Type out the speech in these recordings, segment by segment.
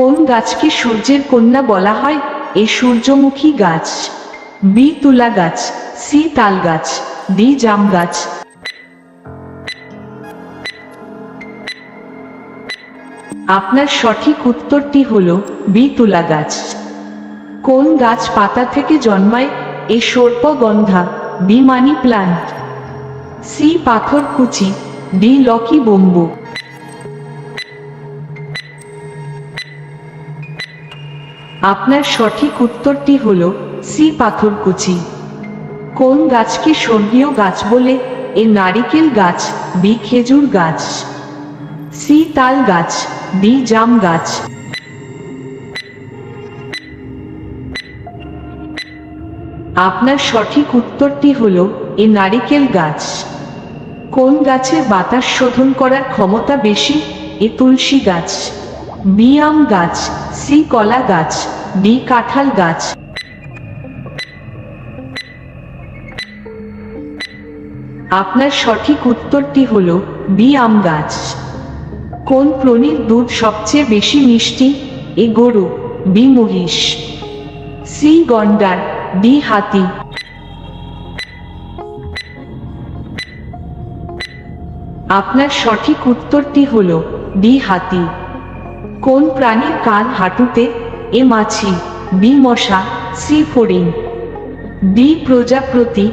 কোন গাছকে সূর্যের কন্যা বলা হয়? এ সূর্যমুখী গাছ, বি তুলা গাছ, সি তাল গাছ, ডি জাম গাছ। আপনার সঠিক উত্তরটি হল বি তুলা গাছ। কোন গাছ পাতা থেকে জন্মায়? এ সর্পগন্ধা, বি মানি প্লান্ট, সি পাথর কুচি ডি লকি বম্বু। আপনার সঠিক উত্তরটি হল সি পাথরকুচি। কোন গাছকে স্বর্গীয় গাছ বলে? এ নারিকেল গাছ, বি খেজুর গাছ, সি তাল গাছ, ডি জাম গাছ। আপনার সঠিক উত্তরটি হল এ নারিকেল গাছ। কোন গাছের বাতাস শোধন করার ক্ষমতা বেশি? এ তুলসী গাছ, বি আম গাছ সি কলা গাছ ডি কাঁঠাল গাছ। আপনার সঠিক উত্তরটি হল বি আম গাছ। কোন প্রাণীর দুধ সবচেয়ে বেশি মিষ্টি? এ গরু, বি মহিষ। সি গন্ডার, ডি হাতি। আপনার সঠিক উত্তরটি হল ডি হাতি। কোন প্রাণীর কাল হাঁটুতে? এ মাছি, বি মশা, সি ফড়িং। ডি প্রজাপতি।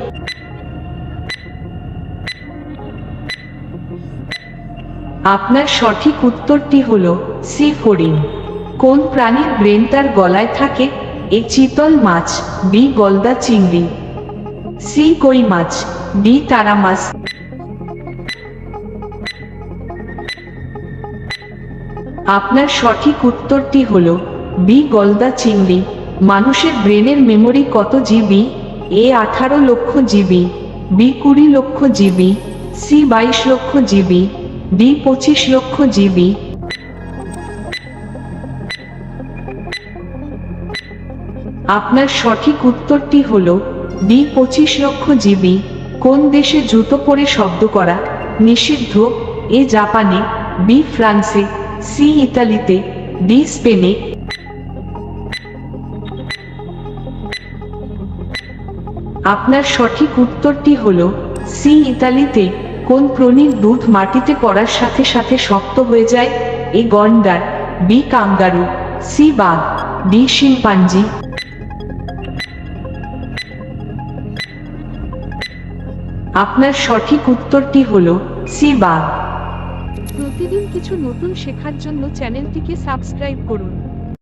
আপনার সঠিক উত্তরটি হল সি ফড়িং। কোন প্রাণীর ব্রেন তার গলায় থাকে? এ চিতল মাছ, বি গলদা চিংড়ি। সি কই মাছ ডি তারা মাছ। আপনার সঠিক উত্তরটি হল বি, গলদা চিংড়ি। মানুষের ব্রেনের মেমোরি কত জিবি? এ, আঠারো লক্ষ জিবি। বি, কুড়ি লক্ষ জিবি। সি, বাইশ লক্ষ জিবি। ডি, পঁচিশ লক্ষ জিবি। আপনার সঠিক উত্তরটি হল ডি, পঁচিশ লক্ষ জিবি। কোন দেশে জুতো পরে শব্দ করা নিষিদ্ধ? এ, জাপানে। বি, ফ্রান্সে। সি ইতালিতে, ডি স্পেনে। আপনার সঠিক উত্তরটি হল, সি ইতালিতে, কোন প্রাণীর দুধ মাটিতে পড়ার সাথে সাথে শক্ত হয়ে যায়, এ গন্ডার, বি কাঙ্গারু, সি বাঘ, ডি শিম্পাঞ্জি। আপনার সঠিক উত্তরটি হল, সি বাঘ। প্রতিদিন কিছু নতুন শেখার জন্য চ্যানেলটিকে সাবস্ক্রাইব করুন।